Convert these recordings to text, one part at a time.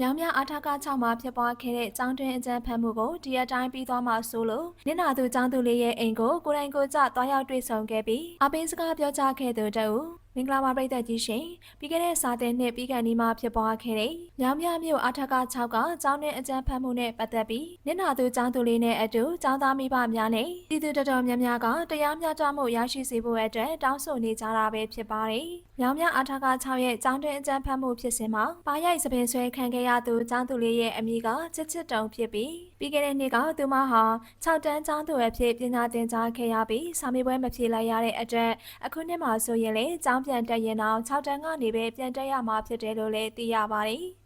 မြောင်မြအာထာက6မှာဖြစ်ပွားခဲ့တဲ့ចောင်းတွင်အကြံဖတ်မှုကိုဒီအတိုင်းပြီးသွားမှဆိုလို့နင့်နာသူចောင်းသူလေးရဲ့အိမ်ကိုကိုယ်တိုင်ကိုယ်ကျသွားရောက်တွေ့ဆုံခဲ့ပြီးအပင်းစကားပြောကြားခဲ့သူတအူ မင်္ဂလာပါပရိသတ်ကြီးရှင်ပြီးခဲ့တဲ့စာတဲ့နှစ်ပြီးကန်ဒီမှာဖြစ်ပွားခဲ့တဲ့မြောင်မြမြို့အထက6ကကျောင်းနဲ့အကြမ်းဖက်မှုနဲ့ပတ်သက်ပြီးနင့်နာသူကျောင်းသူလေးနဲ့အတူကျောင်းသားမိဘများနဲ့ပြည်သူတော်တော်များများကတရားမျှတမှုရရှိစေဖို့အတွက်တောင်းဆိုနေကြတာပဲဖြစ်ပါတယ်မြောင်မြအထက6ရဲ့ကျောင်းတွင်အကြမ်းဖက်မှုဖြစ်စဉ်မှာပါရိုက်စပင်ဆွဲခံခဲ့ရသူကျောင်းသူလေးရဲ့အမိကချစ်ချစ်တုံဖြစ်ပြီးပြီးခဲ့တဲ့နှစ်ကသူမဟာ6တန်းကျောင်းသူအဖြစ်ပညာသင်ကြားခဲ့ရပြီးစာမေးပွဲမဖြေလိုက်ရတဲ့အတွက်အခုနှစ်မှာဆိုရင်လေကျောင်းပြန်တက်ရင်တော့6တန်းကနေပဲပြန်တက်ရမှာဖြစ်တယ်လို့လည်းသိရပါတယ်။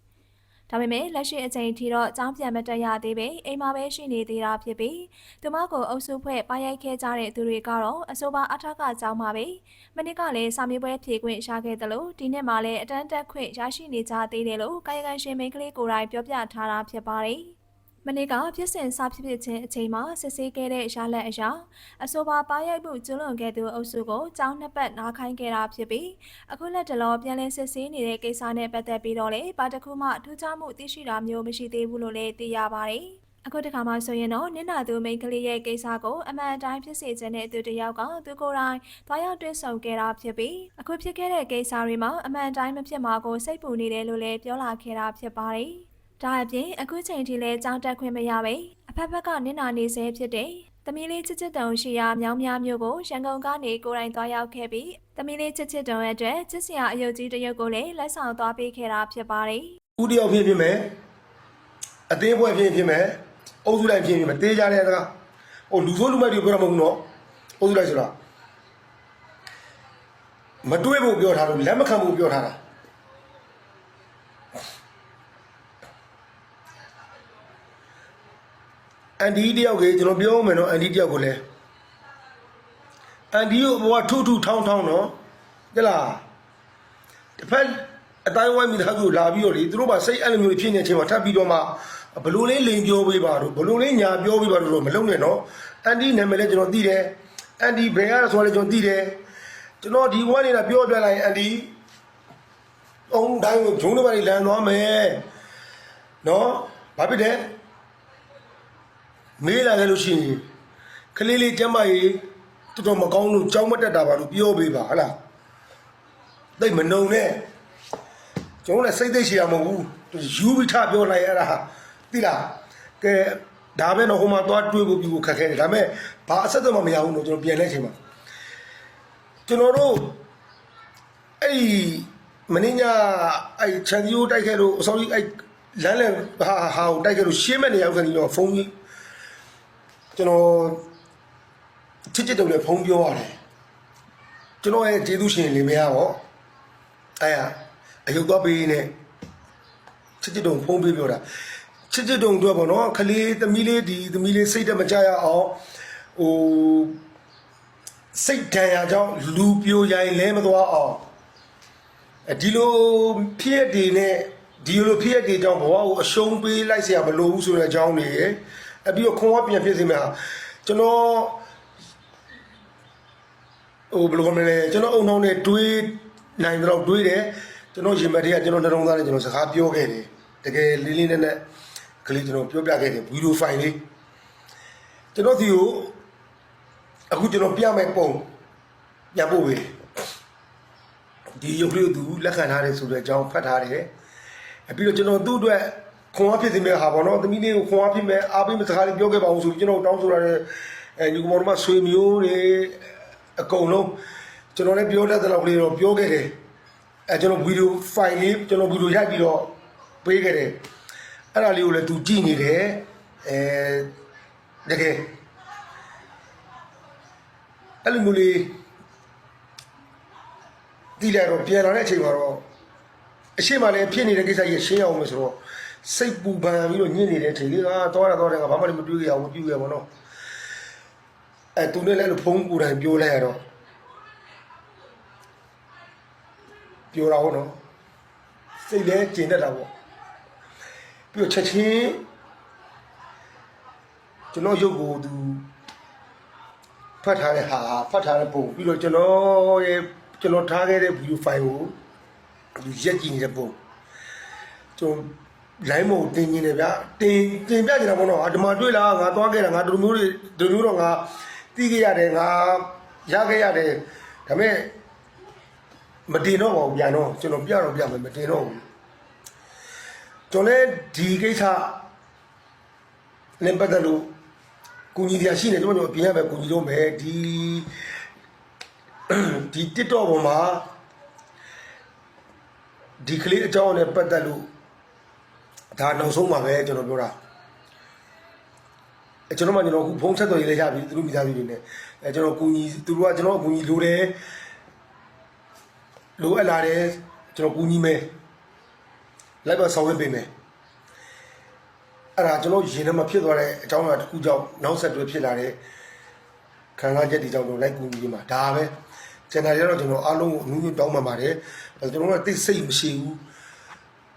ဒါပေမဲ့လက်ရှိအချိန်ထိတော့ចောင်းပြန်မတက်ရသေးပဲအိမ်မှာပဲရှိနေသေးတာဖြစ်ပြီးသူမကိုအုပ်စုဖွဲ့ပါရိုက်ခဲ့ကြတဲ့သူတွေကတော့အဆိုပါအထက်ကကျောင်းမှာပဲမနစ်ကလည်းစာမေးပွဲဖြေခွင့်ရှာခဲ့တယ်လို့ဒီနှစ်မှာလည်းအတန်းတက်ခွင့်ရရှိနေကြသေးတယ်လို့ကာယကံရှင်မိန်းကလေးကိုယ်တိုင်ပြောပြထားတာဖြစ်ပါတယ်။ မနေ့ကဖြစ်စဉ်စဖြစ်ဖြစ်ချင်းအချိန်မှာစစ်ဆေးခဲ့တဲ့ရလက်အရာအဆိုပါပါရိုက်မှုကျွလွန်ခဲ့သူအုပ်စုကိုကျောင်းနှစ်ပတ်နားခိုင်းခဲ့တာဖြစ်ပြီးအခုလက်တလောပြန်လည်စစ်ဆေးနေတဲ့ကိစ္စနဲ့ပတ်သက်ပြီးတော့လေဘာတစ်ခုမှထူးခြားမှုသိရှိတာမျိုးမရှိသေးဘူးလို့လည်းသိရပါတယ်။အခုတခါမှဆိုရင်တော့နင့်နာသူမိန်းကလေးရဲ့ကိစ္စကိုအမှန်အတိုင်းဖြစ်စေချင်တဲ့သူတစ်ယောက်ကသူကိုယ်တိုင်သွားရောက်တွေ့ဆုံခဲ့တာဖြစ်ပြီးအခုဖြစ်ခဲ့တဲ့ကိစ္စတွေမှာအမှန်တိုင်းမဖြစ်မှာကိုစိတ်ပူနေတယ်လို့လည်းပြောလာခဲ့တာဖြစ်ပါတယ်။ ဒါအပြင်အခုချိန်ထိလည်းကြောင်းတက်ခွင့်မရပဲအဖက်ဖက်ကနင့်နာနေစေဖြစ်တဲ့သမီးလေးချစ်ချစ်တုံရှိရာမြောင်းများမျိုးကိုရန်ကုန်ကနေကိုယ်တိုင်သွားရောက်ခဲ့ပြီးသမီးလေးချစ်ချစ်တုံရဲ့အတွက်ချစ်စရာအယုတ်ကြီးတစ်ရုပ်ကိုလည်းလက်ဆောင်သွားပေးခဲ့တာဖြစ်ပါတယ်။ဦးတယောက်ဖြစ်ဖြစ်မယ်အသေးပွဲဖြစ်ဖြစ်မယ်အုပ်စုလိုက်ဖြစ်ဖြစ်မယ်တေးကြတဲ့စကားဟိုလူဆိုးလူမိုက်တွေပြောတာမဟုတ်ဘူးနော်အုပ်စုလိုက်ဆိုတာမတွေးဖို့ပြောထားလို့လက်မခံဖို့ပြောထားတာ အန်ဒီတယောက်ကကျွန်တော်ပြောမယ်နော်အန်ဒီတယောက်ကိုလည်းအန်ဒီကိုဘဝထူထူထောင်းထောင်းနော်ကြလားတစ်ဖက်အတိုင်းဝိုင်းမိသားစုလာပြီးတော့လေသူတို့ကစိတ်အဲ့လိုမျိုးဖြစ်နေတဲ့အချိန်မှာထပ်ပြီးတော့မှဘလို့လေးလိန်ပြောပေးပါတော့ဘလို့လေးညာပြောပေးပါတော့မလုပ်နဲ့နော်အန်ဒီနာမည်လည်းကျွန်တော်သိတယ်အန်ဒီဘယ်ရဆိုလဲကျွန်တော်သိတယ်ကျွန်တော်ဒီဝိုင်းနေတာပြောပြလိုက်ရင်အန်ဒီအောင်တိုင်းကိုဂျုံတွေပါလန်သွားမယ်နော်ဘာဖြစ်တယ် မေးလာခဲ့လို့ရှိရင်ကလေးလေးကျမ်းမာရေးတော်တော်မကောင်းလို့ကြောင်းမတက်တာပါလို့ပြောပေးပါဟလားသိပ်မနှုံနဲ့ကျွန်တော်လည်းစိတ်သိရှိရမဟုတ်ဘူးယူပြီးထပြောလိုက်ရတာသိလားကဲဒါပဲတော့ဟိုမှာသွားတွေးဖို့ပြီးဖို့ခက်ခဲတယ်ဒါပေမဲ့ဘာအဆက်အသွယ်မှမရဘူးတော့ကျွန်တော်ပြန်လဲချိန်မှာကျွန်တော်တို့အဲ့ဒီမင်းညာအဲ့ချန်ဒီယိုတိုက်ခဲ့လို့အစောကြီးအဲ့လမ်းလန်ဟာဟာကိုတိုက်ခဲ့လို့ရှင်းမဲ့နေရောက်ကနေတော့ဖုန်းကြီး ကျွန်တော်ချစ်ချစ်တုံနဲ့ဖုန်းပြောရတယ်ကျွန်တော်ရဲ့ကျေးဇူးရှင်လင်မယားပေါ့ အဲ့ရအယုတ်သွားပေးနေချစ်ချစ်တုံဖုံးပေးပြောတာချစ်ချစ်တုံတို့ပေါ့နော်ခလေးသမီးလေးဒီသမီးလေးစိတ်တက်မကြရအောင်ဟိုစိတ်တန်ရာကြောင့်လူပြိုရိုင်လဲမသွားအောင်အဲဒီလိုဖြစ်ရည်နဲ့ဒီလိုဖြစ်ရည်ကြောင့်ဘဝကိုအရှုံးပေးလိုက်เสียမလိုဘူးဆိုတဲ့အကြောင်းတွေ အပြီးတော့ခွန်ဝပြန်ဖြစ်စီမှာကျွန်တော်ဟိုဘယ်လိုမလဲကျွန်တော်အုံနှောင်းနဲ့တွေးနိုင်တော့တွေးတယ်ကျွန်တော်ရင်မတွေကကျွန်တော်နှလုံးသားနဲ့ကျွန်တော်စကားပြောခဲ့တယ်တကယ်လေးလေးနက်နက်ကလေးကျွန်တော်ပြောပြခဲ့တယ်ဗီဒီယိုဖိုင်လေးကျွန်တော်ဒီကိုအခုကျွန်တော်ပြမယ်ပုံပြဖို့ပဲဒီရုပ်လေးကိုသူလက်ခံထားတယ်ဆိုတဲ့အကြောင်းဖတ်ထားတယ်အပြီးတော့ကျွန်တော်သူ့အတွက် ခွန်အားဖြစ်စေမယ့်ဟာပေါ့နော်သမီးလေးကိုခွန်အားဖြစ်မဲ့အားပေးမဲ့စကားလေးပြောခဲ့ပါအောင်ဆိုပြီးကျွန်တော်တောင်းဆိုရတဲ့အဲညီကောင်တို့မှဆွေမျိုးတွေအကုန်လုံးကျွန်တော်လည်းပြောတတ်တဲ့လောက်ကလေးတော့ပြောခဲ့တယ်အဲကျွန်တော်ဗီဒီယိုဖိုင်လေးကျွန်တော်ဗီဒီယိုရိုက်ပြီးတော့ပေးခဲ့တယ်အဲ့ဒါလေးကိုလည်းသူကြည့်နေတယ်အဲတကယ်အဲ့လိုမျိုးလေးဒီလာတော့ပြန်လာတဲ့အချိန်မှာတော့အရှိမလည်းဖြစ်နေတဲ့ကိစ္စကြီးရှင်းအောင်လို့ဆိုတော့ စိတ်ပူပန်ပြီးတော့ညစ်နေတဲ့အချိန်လေးကသွားတာသွားတယ်ကဘာမှမတွေးကြအောင်မပြုရပါတော့အဲသူနဲ့လည်းဖုန်းကိုယ်တိုင်ပြောလိုက်ရတော့ပြောတာဟုတ်နော်စိတ်လည်းကျင်တတ်တာပေါ့ပြီးတော့ချက်ချင်းကျွန်တော်ရုပ်ကိုသူဖတ်ထားတဲ့ဟာဖတ်ထားတဲ့ပုံပြီးတော့ကျွန်တော်ရဲ့ကျွန်တော်ထားခဲ့တဲ့ video file ကိုဒီရက်ကြည့်နေတဲ့ပုံကျွန်တော် line မုံတင်နေတယ်ဗျာတင်တင်ပြနေတာပေါ့နော်အာဒီမှာတွေ့လားငါသွားခဲ့တာငါဒီလိုမျိုးတွေဒီလိုမျိုးတော့ငါတီးခဲ့ရတယ်ငါရခဲ့ရတယ်ဒါပေမဲ့မတင်တော့ပါဘူးပြန်တော့ကျွန်တော်ပြတော့ပြမယ်မတင်တော့ဘူးကျွန်တော်လည်းဒီကိစ္စနဲ့ပတ်သက်လို့ကူညီတရားရှိနေကျွန်တော်ပြင်ရမယ်ကူညီလို့မယ်ဒီဒီ TikTok ပေါ်မှာဒီကလေးအကြောင်းနဲ့ပတ်သက်လို့ ဒါနောက်ဆုံးပါပဲကျွန်တော်ပြောတာအဲကျွန်တော်မှကျွန်တော်အခုဖုန်းဆက်သွယ်ရေးလေးရပြီသူတို့မိသားစုတွေနဲ့အဲကျွန်တော်ကူညီသူတို့ကကျွန်တော်အကူညီလိုတယ်လိုအပ်လာတယ်ကျွန်တော်ကူညီမယ်လိုက်ပါဆောင်ရွက်ပေးမယ်အဲ့ဒါကျွန်တော်ရင်ထဲမှာဖြစ်သွားတဲ့အကြောင်းအရာတစ်ခုကြောင့်နောက်ဆက်တွဲဖြစ်လာတဲ့ခံစားချက်တွေကြောင့်တော့လိုက်ကူညီနေမှာဒါပဲကျန်တာတွေတော့ကျွန်တော်အားလုံးကိုအမှုမျိုးတောင်းပန်ပါတယ်ဒါကျွန်တော်ကတိတ်စိတ်မရှိဘူး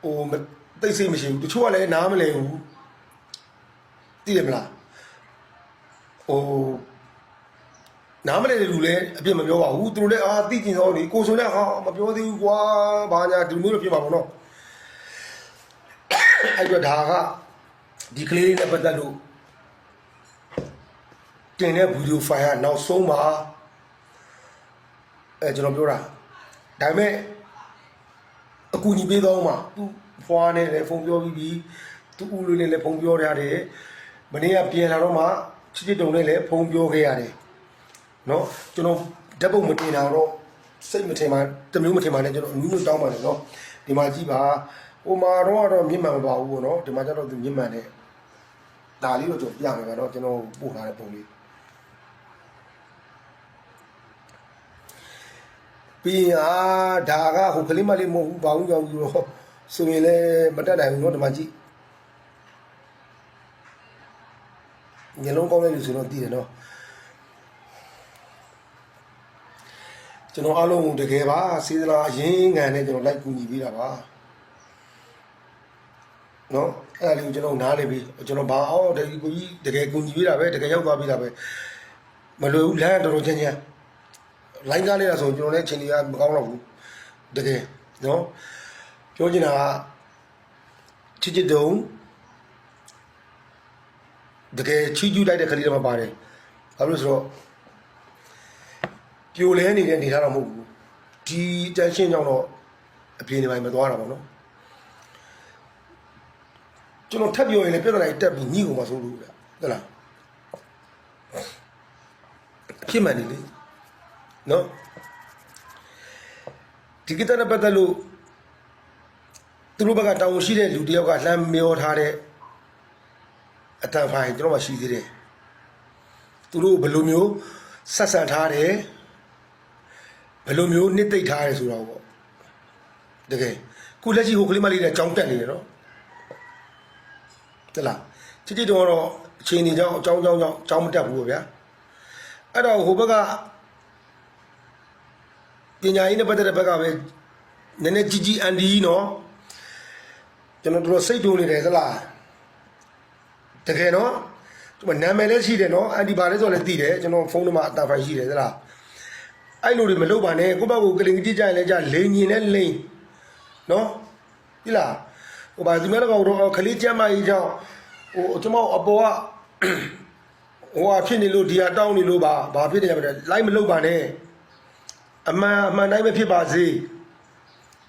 ဟိုမ တိတ်ဆိတ်မရှိဘူးတချို့ကလည်းနားမလဲဘူးသိတယ်မလားဟိုနားမလဲတဲ့လူလည်းအပြစ်မပြောပါဘူးသူတို့လည်းအာသိကျင်သောလေကိုဆိုလည်းဟာမပြောသေးဘူးကွာဘာညာဒီလိုမျိုးတော့ဖြစ်မှာပေါ့နော်အဲ့တော့ဒါကဒီကလေးလေးနဲ့ပတ်သက်လို့တင်တဲ့ဗီဒီယိုဖိုင်ကနောက်ဆုံးမှာအဲကျွန်တော်ပြောတာဒါပေမဲ့အကူညီပေးတော့မှသူ ဖွာနဲ့လည်းဖုန်းပြောပြီးပြီသူ့ဦးလေးနဲ့လည်းဖုန်းပြောထားတယ်မနေ့ကပြန်လာတော့မှချစ်ချစ်တုံနဲ့လည်းဖုန်းပြောခဲ့ရတယ်နော်ကျွန်တော်ဓာတ်ပုံမတင်တာတော့စိတ်မထင်ပါတမျိုးမထင်ပါနဲ့ကျွန်တော်အမျိုးမျိုးတောင်းပါတယ်နော်ဒီမှာကြည့်ပါဟိုမှာတော့တော့မြင့်မှန်မပါဘူးပေါ့နော်ဒီမှာကျတော့သူမြင့်မှန်တဲ့ဒါလေးတော့ကျွန်တော်ပြမယ်ကတော့ကျွန်တော်ပို့ထားတဲ့ပုံလေးပြီးရင်အာဒါကဟိုကလေးမလေးမဟုတ်ဘူးဘာလို့ကြောက်ဘူးတော့ ဆိုရင်လည်းမတက်နိုင်ဘူးเนาะဒီမှာကြည့်ညလုံးကောင်းတဲ့လူဆိုတော့တည်တယ်เนาะကျွန်တော်အားလုံးကိုတကယ်ပါစေသလားအရင်ငံနဲ့ကျွန်တော်လိုက်ကူညီပေးတာပါเนาะအဲ့ဒါလေးကိုကျွန်တော်နားလေပြီကျွန်တော်ဘာအောင်တကယ်ကိုကြီးတကယ်ကူညီပေးတာပဲတကယ်ရောက်သွားပေးတာပဲမလွယ်ဘူးလမ်းတော်တော်ချင်းချင်း လိုင်းကားလေးလာဆိုကျွန်တော်လည်းအချိန်ကြီးကမကောင်းတော့ဘူးတကယ်နော် ပြောချင်တာကချစ်ချစ်တုံတကယ်ချီးကျူးလိုက်တဲ့ခလေးတွေမှာပါတယ်ဘာလို့လဲဆိုတော့ပြိုလဲနေတဲ့အနေထားတော့မဟုတ်ဘူးဒီတန်ရှင်းကြောင့်တော့အပြေနေပိုင်းမသွားတာပေါ့နော်ကျွန်တော်ထပ်ပြောရင်လည်းပြဿနာကြီးတက်ပြီးညှိကုန်မှာဆိုလို့ဗျဟုတ်လားဖြစ်မှန်နေလေနော်ဒီကိစ္စနဲ့ပတ်သက်လို့ သူတို့ဘက်ကတောင်းရှိတဲ့လူတယောက်ကလှမ်းမျောထားတဲ့အတန်ဖိုင်ကျွန်တော်မှရှိသေးတယ်သူတို့ဘယ်လိုမျိုးဆက်ဆံထားတယ်ဘယ်လိုမျိုးနှစ်သိမ့်ထားတယ်ဆိုတာပေါ့တကယ်ခုလက်ရှိဟိုကလေးမလေးနဲ့ကြောင်းတက်နေတယ်နော်တလားချစ်ချစ်တော့တော့အချိန်ကြီးကြောင်းအကြောင်းကြောင်းကြောင်းကြောင်းမတက်ဘူးပေါ့ဗျာအဲ့တော့ဟိုဘက်ကပညာရေးနဲ့ပတ်သက်တဲ့ဘက်ကပဲနည်းနည်းကြီးကြီးအန်ဒီနော် ကျွန်တော်တို့စိတ်တူနေတယ်သလားတကယ်နော်ဒီမှာနာမည်လည်းရှိတယ်နော်အန်ဒီပါလဲဆိုလည်းသိတယ်ကျွန်တော်ဖုန်းနံပါတ်အတာဖိုင်ရှိတယ်သလားအဲ့လိုတွေမလုပ်ပါနဲ့ကိုယ့်ဘက်ကိုကလင်ကြီးကြရင်လည်းကြလိန်ညင်နဲ့လိန်နော်ဒီလားဟိုပါဒီမဲ့ကောင်တော့ခလေးကျမ်းမကြီးကြောင့်ဟိုကျွန်တော်အပေါ်ကဟိုဟာဖြစ်နေလို့ဒီဟာတောင်းနေလို့ပါဘာဖြစ်နေကြမလဲလိုက်မလုပ်ပါနဲ့အမှန်အမှန်တိုင်းပဲဖြစ်ပါစေ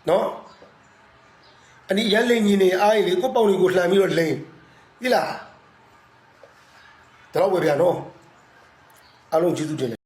နော် အနီရန်လိန်ကြီးနေအားရလေကိုယ့်ပေါင်တွေကိုလှန်ပြီးတော့လိန်ဒီလားတော့ဝယ်ပြန်တော့အလုံးကျေးဇူးတင်တယ်